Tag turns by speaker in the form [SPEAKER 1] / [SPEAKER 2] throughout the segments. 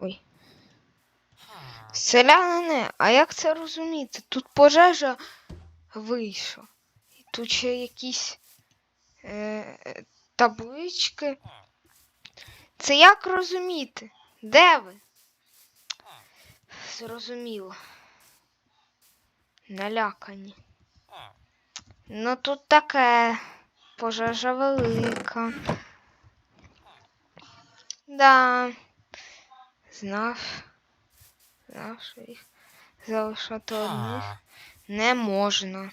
[SPEAKER 1] Ой. Селянини, а як це розуміти? Тут пожежа вийшла. І тут ще якісь е, таблички. Це як розуміти? Де ви? Зрозуміло. Налякані. Ну тут таке. Пожежа велика. Да. Знав. Знав, що їх залишати одних не можна.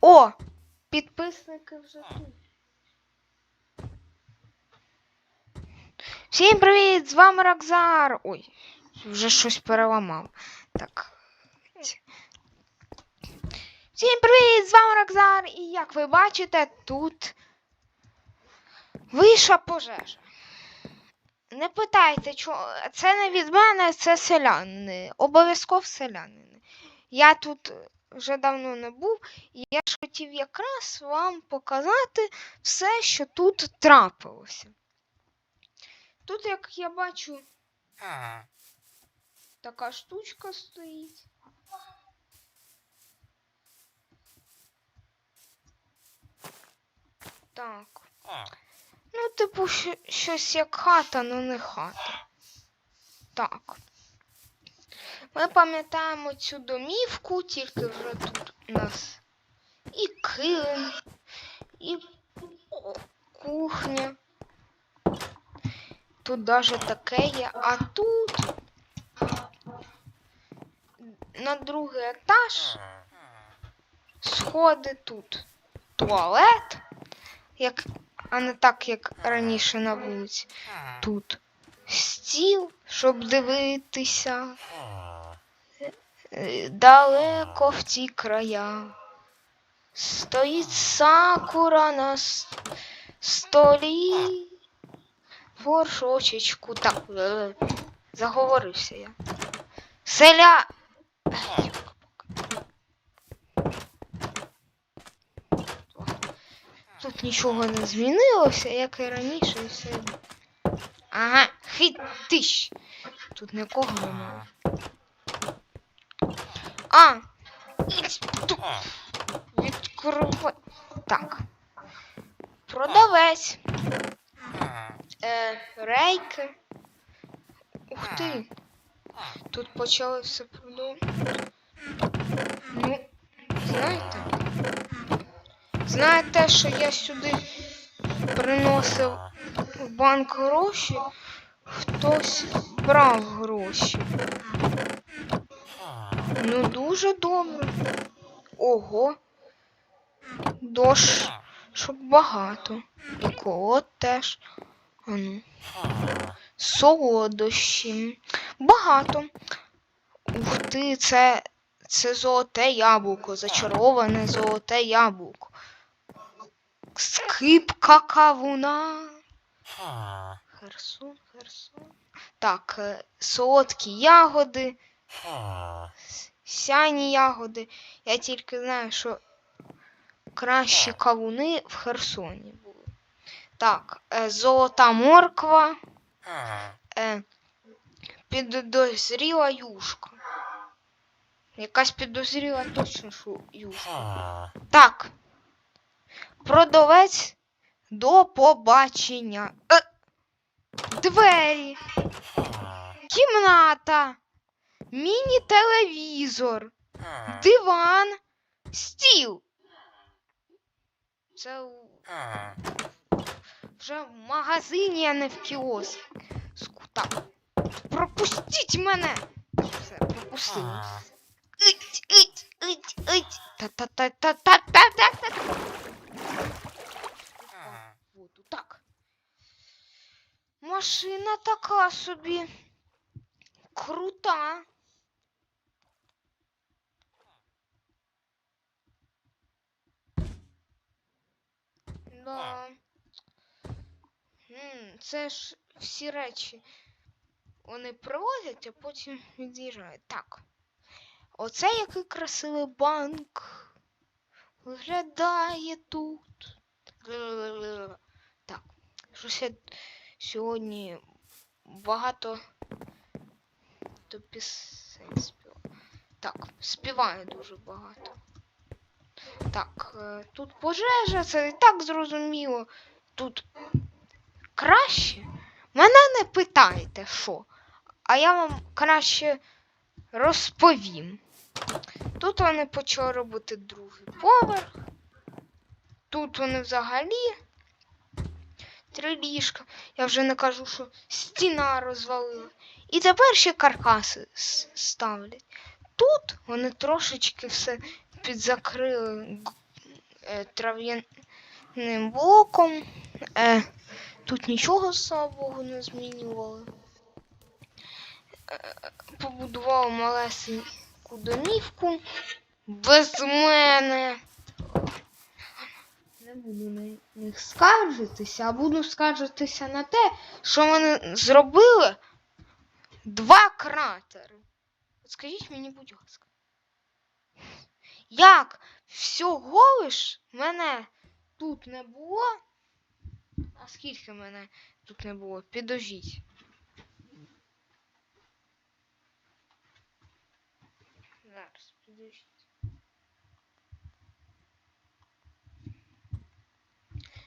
[SPEAKER 1] О! Підписники вже тут. Всім привіт! З вами Рокзар! Ой, вже щось переламав. Так. Всім привіт! З вами Рокзар! І як ви бачите, тут вийшла пожежа. Не питайте, це не від мене, це селянини. Обов'язково селянини. Я тут вже давно не був, і я ж хотів якраз вам показати все, що тут трапилося. Тут, як я бачу, така штучка стоїть. Так. Ну, типу, щось як хата, але не хата. Так. Ми пам'ятаємо цю домівку, тільки вже тут у нас і килим, і кухня. Тут даже таке є, а тут на другий етаж сходи тут туалет, як, а не так, як раніше на вулиці. Тут стіл, щоб дивитися е, далеко в ті края. Стоїть сакура на столі. Горшочечку. Так, е, заговорився я. Селя. Тут нічого не змінилося, як і раніше, і все. Ага, хитиш. Тут нікого немає. А! Відкривай. Так. Продавець. Е, рейки. Ух ти. Тут почали все продавати. Ну, знаєте. Знаєте, що я сюди приносив в банк гроші, хтось брав гроші. Ну, дуже добре. Ого. Дош, щоб багато. І колод теж. А ну. Солодощі. Багато. Ух ти, це, це золоте яблуко, зачароване золоте яблуко. Скипка кавуна. Херсон, Херсон. Так, е, солодкі ягоди, сяні ягоди. Я тільки знаю, що кращі кавуни в Херсоні були. Так, е, золота морква, е, підозріла юшка. Якась підозріла точно, що юшка. Так. Продавець до побачення. Е, двері. Кімната. Міні-телевізор. Диван. Стіл. Це вже в магазині, а не в кіоску. Так. Пропустіть мене. Все, пропустили. Ить, ить, ить, ить. Та-та-та-та-та-та-та-та. Вот так. Машина така собі. Крута. Да. Це ж всі речі. Вони привозять, а потім від'їжджають. Так. Оце який красивий банк. Виглядає тут. Так. Щось я сьогодні багато то пісень співаю. Так, співаю дуже багато. Так, е, тут пожежа, це і так зрозуміло. Тут краще. Мене не питайте, що. А я вам краще розповім. Тут вони почали робити другий поверх. Тут вони взагалі три ліжка. Я вже не кажу, що стіна розвалила. І тепер ще каркаси ставлять. Тут вони трошечки все підзакрили е, трав'яним блоком. Е, тут нічого, слава Богу, не змінювали. Е, побудував малесеньку домівку без мене. Не буду на них скаржитися, а буду скаржитися на те, що вони зробили два кратери. От скажіть мені, будь ласка. Як всього лиш мене тут не було? А скільки мене тут не було? Підожіть. Зараз, підожіть.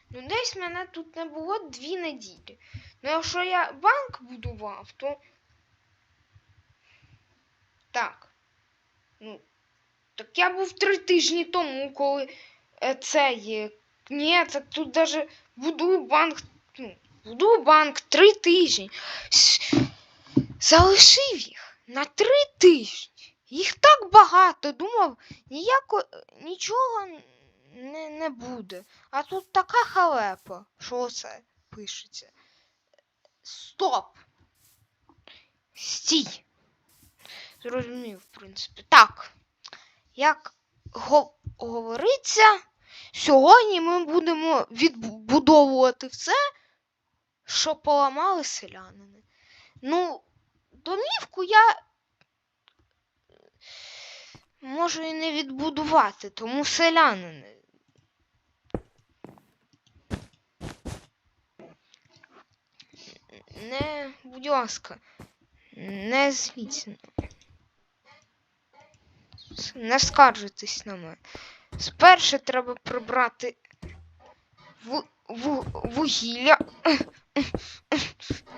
[SPEAKER 1] Ну, десь мене тут не було дві неділі. Ну, якщо я банк будував, то. Так. Ну. Так я був три тижні тому, коли е, це є. Ні, це тут даже будую банк. Ну, будую банк три тижні. Залишив їх на три тижні. Їх так багато. Думав, ніяко, нічого не, не буде. А тут така халепа, що це пишеться. Стоп. Стій. Зрозумів, в принципі. Так. Як го- говориться, сьогодні ми будемо відбудовувати все, що поламали селянини. Ну, домівку я можу і не відбудувати, тому селянини. Не, будь ласка, не звіться. Не скаржитесь на мене. Спершу треба прибрати ву, ву, вугілля.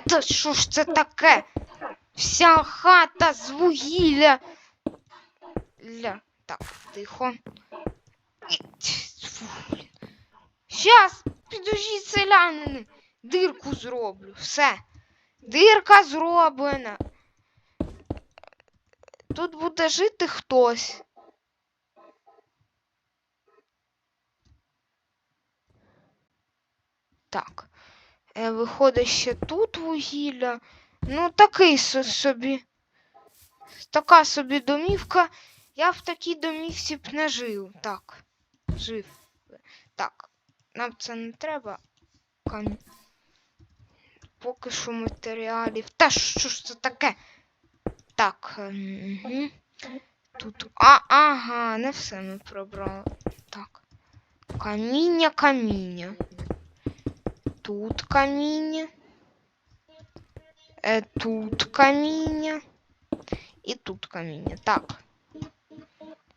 [SPEAKER 1] Та що ж це таке? Вся хата з вугілля. Ля. Так, тихо. Фу, блін. Щас, підожіть селянини. Дирку зроблю. Все. Дирка зроблена. Тут буде жити хтось. Так. Е, виходить ще тут вугілля. Ну, такий собі. Така собі домівка. Я в такій домівці б не жив. Так. Жив. Так. Нам це не треба. Кам... Поки що матеріалів. Та що ж це таке? Так. Угу. Тут. А, ага, не все ми пробрали. Так. Каміння, каміння. Тут каміння. Е, тут каміння. І тут каміння. Так.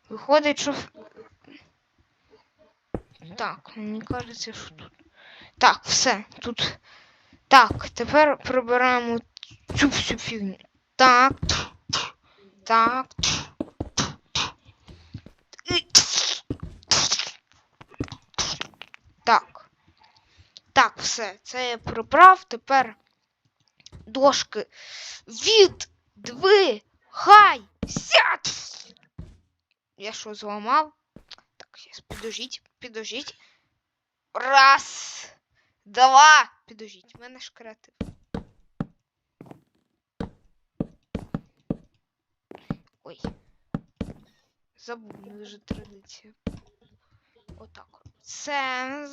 [SPEAKER 1] Виходить, що. Так, мені кажеться, що тут. Так, все. Тут. Так, тепер прибираємо цю всю фігню. Так. Так. Так. Так, все. Це я прибрав. Тепер дошки від дви. Я що, зламав? Так, зараз підожіть, підожіть. Раз, два. Підожіть, в мене ж креатив. Ой. Забув, вже традиція. Отак. Це.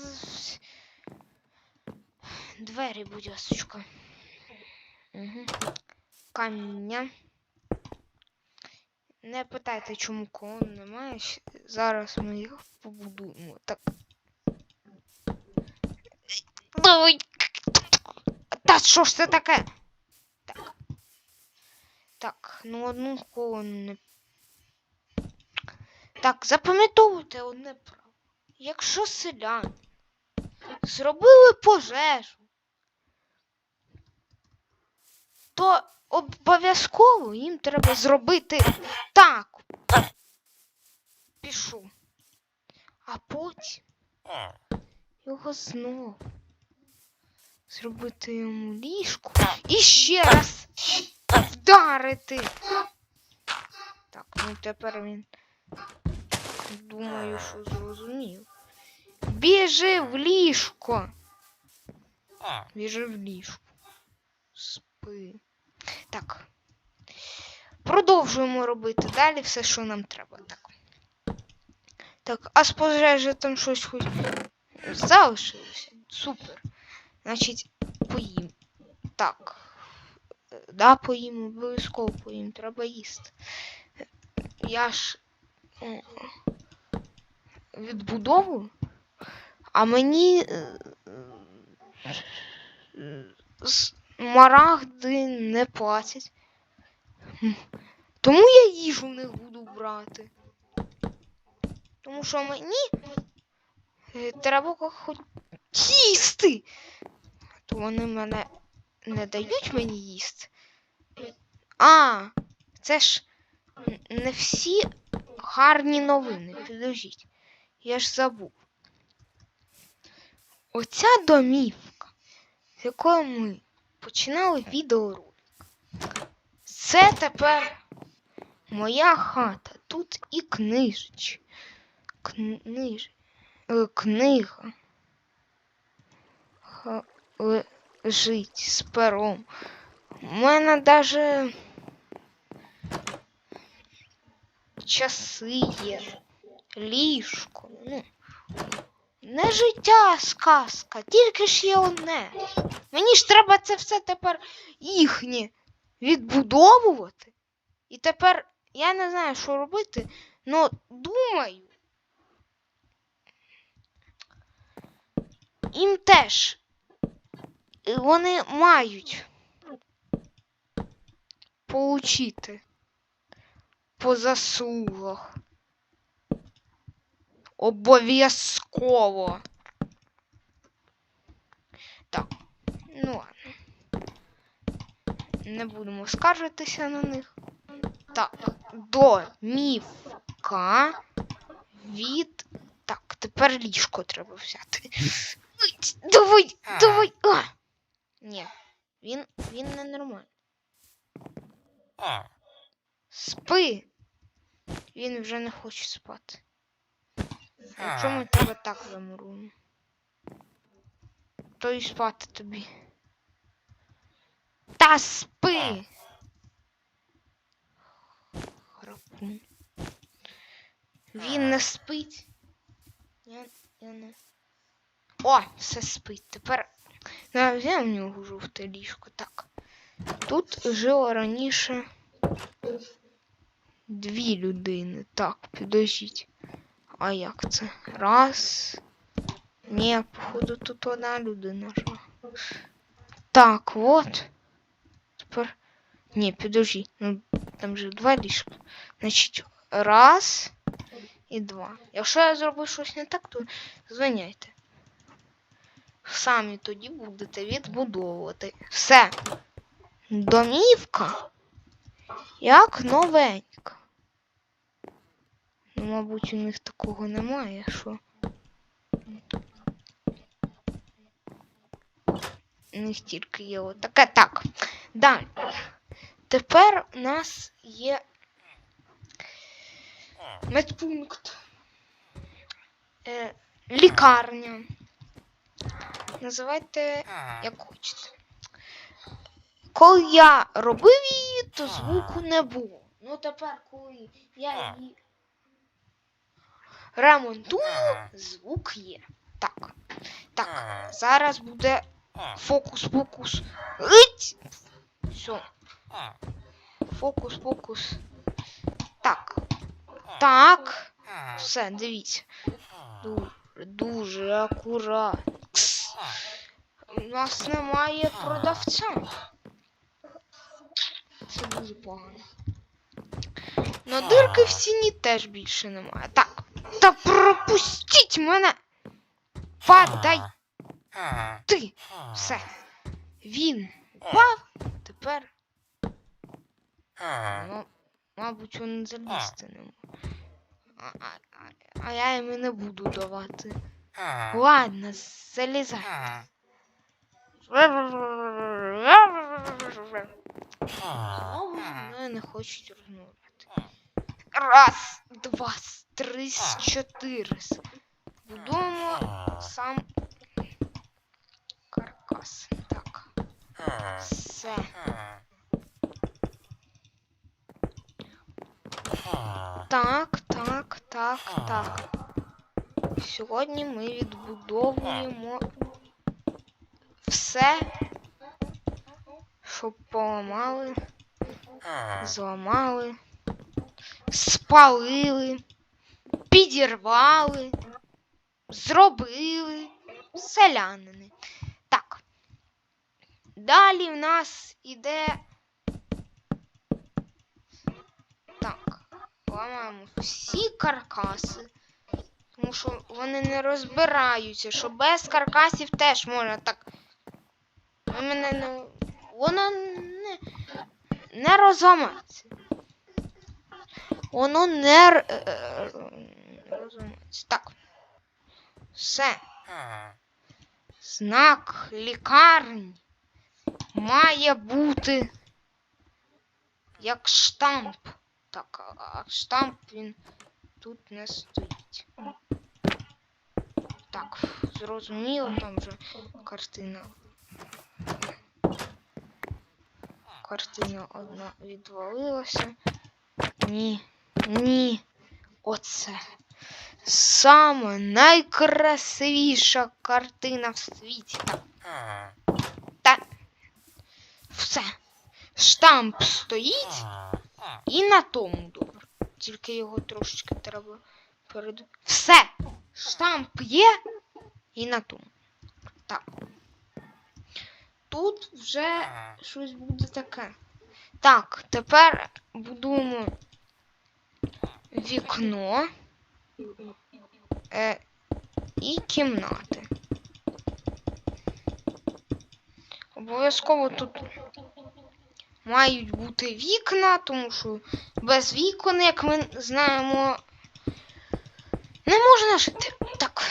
[SPEAKER 1] Двері, будь ласочка. Угу. Каміння. Не питайте, чому колон немає. Зараз ми їх побудуємо. Так. Ой. Та що ж це таке? Так, ну одну колону не. Так, запам'ятовуйте одне право. Якщо селяни зробили пожежу, то обов'язково їм треба зробити так. Пішу. А потім його знову зробити йому ліжко і ще раз вдарити. Так, ну тепер він думаю, що зрозумів. Біжи в ліжко. Біжи в ліжко. Спи. Так. Продовжуємо робити далі все, що нам треба. Так. Так, а з пожежі там щось хоч залишилося. Супер. Значить, поїм. Так. Да, поїм, обов'язково поїм, треба їсти. Я ж о, відбудовую, а мені е, смарагди не платять. Тому я їжу не буду брати. Тому що мені е, треба хоч їсти. То вони мене не дають мені їсти. А, це ж не всі гарні новини. Підождіть. Я ж забув. Оця домівка, з якої ми починали відеоролик. Це тепер моя хата. Тут і книжич. Книж... е, Книга. Ха- Лежить з пером. У мене даже часи є. Ліжко. Ну, не життя, сказка, тільки ж є одне. Мені ж треба це все тепер їхнє відбудовувати. І тепер я не знаю, що робити, але думаю. Їм теж вони мають получити по заслугах. Обов'язково. Так, ну ладно. Не будемо скаржитися на них. Так, домівка від. Так, тепер ліжко треба взяти. Давай, давай. А! Ні, він, він не нормальний. Спи. Він вже не хоче спати. А ми тебе так замуруємо, то і спати тобі. Та спи! Храпун. Він не спить. Я, я не. О, все спить. Тепер я взяв в нього жовте ліжко. Так. Тут жило раніше дві людини. Так, підождіть. А як це? Раз. Ні, походу тут одна людина. Так, от. Тепер. Ні, підожди. Ну, там же два ліжка. Значить, раз і два. Якщо я зробив щось не так, то звиняйте. Самі тоді будете відбудовувати. Все. Домівка. Як новенька. Ну, мабуть, у них такого немає, що. У них тільки є отаке. Так. Далі. Тепер у нас є медпункт. Е, лікарня. Називайте як хочете. Коли я робив її, то звуку не було. Ну тепер, коли я її ремонтую, звук є. Так. Так, зараз буде фокус-фокус. Ить! Все, фокус-фокус. Так. Так. Все, дивіться. Дуже, дуже акуратно. У нас немає продавця. це дуже погано. Но дирки в стіні теж більше немає. Так. Та пропустіть мене! Падай ти! Все. Він упав. Тепер. Ну, мабуть, він залізти не може. А, а, а, а я йому не буду давати. Ладно, залізай. Мною не хочуть розмовляти. Раз, два, три, чотири. Будуємо сам каркас. Так, все. Так, так, так, так. Сьогодні ми відбудовуємо все, що поламали, зламали, спалили, підірвали, зробили селянини. Так. Далі в нас іде. Так. Ламаємо всі каркаси. Тому що вони не розбираються, що без каркасів теж можна так. Ви мене не. Воно не, не розламається. Воно не Так. Все. Знак лікарні має бути як штамп. Так, а- а штамп він тут не стоїть. Так, зрозуміло, там вже картина. Картина одна відвалилася. Ні, ні. Оце. Саме найкрасивіша картина в світі. Та... Все. Штамп стоїть і на тому добре. Тільки його трошечки треба перед. Все! Штамп є і на тому. Так. Тут вже щось буде таке. Так, тепер будуємо вікно е, і кімнати. Обов'язково тут мають бути вікна, тому що без вікон, як ми знаємо, не можна жити. Так.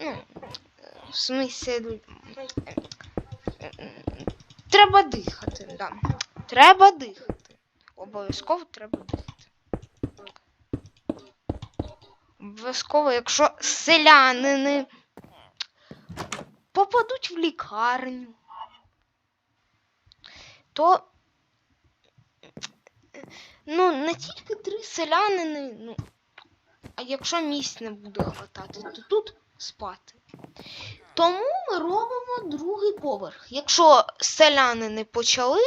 [SPEAKER 1] Ну, в смислі, треба дихати, да. Треба дихати. Обов'язково треба дихати. Обов'язково, якщо селянини попадуть в лікарню, то ну, не тільки три селянини, ну, а якщо місць не буде хватати, то тут спати. Тому ми робимо другий поверх. Якщо селянини почали,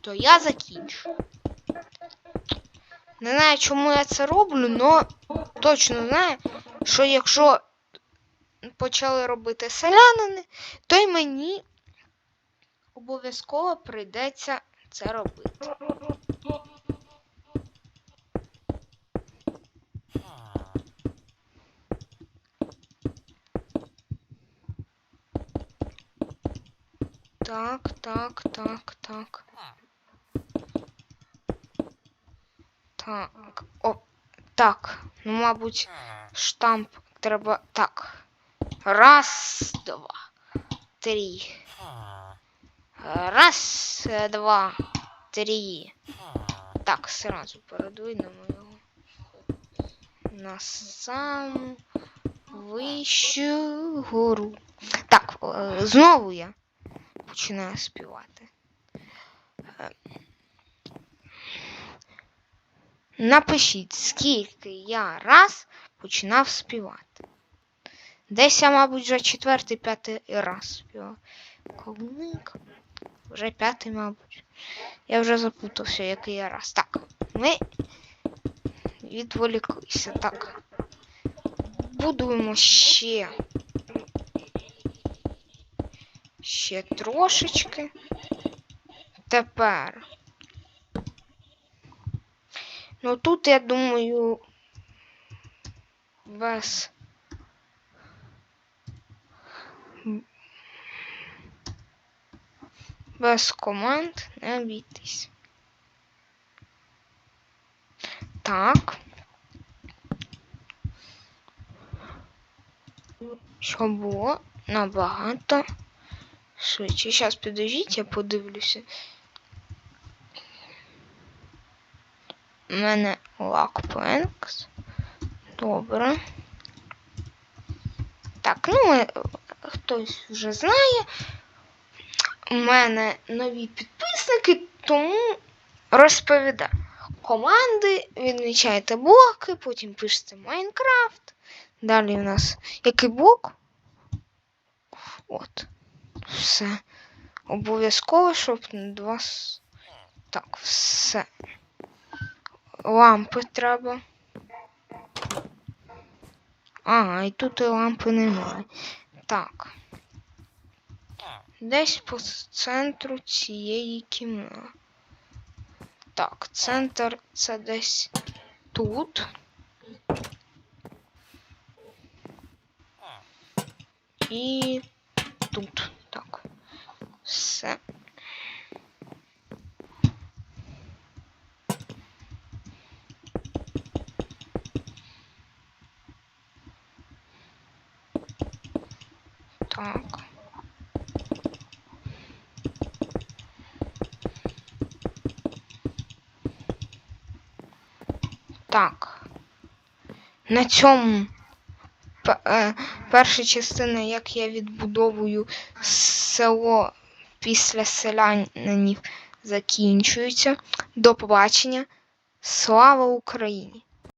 [SPEAKER 1] то я закінчу. Не знаю, чому я це роблю, але точно знаю, що якщо почали робити селянини, то й мені обов'язково прийдеться це робити. Так, так, так, так. Так. О, так. Ну, мабуть, штамп треба. Так. Раз, два, три. Раз, два, три. Так, сразу передвинемо його. На саму вищу гору. Так, е, знову я починаю співати. Е, Напишіть, скільки я раз починав співати. Десь я, мабуть, вже четвертий, п'ятий раз співав. Колник. Вже п'ятий, мабуть. Я вже запутався, який я раз. Так, ми відволіклися. Так. Будуємо ще. Ще трошечки. Тепер. Ну тут, я думаю, без. Без команд не обійтись. Так. Щоб було набагато швидше. Зараз підождіть, я подивлюся. У мене лакпленкс. Добре. Так, ну хтось вже знає. У мене нові підписники, тому розповідаю. Команди, відмічаєте блоки, потім пишете Майнкрафт. Далі у нас який блок? От. Все. Обов'язково, щоб на два. Так, все. Лампи треба. Ага, і тут і лампи немає. Так. Десь по центру цієї кімнати. Так, центр це десь тут. І тут. Так. Все. Так. Так. На цьому е, перша частина, як я відбудовую село після селянинів, закінчується. До побачення. Слава Україні!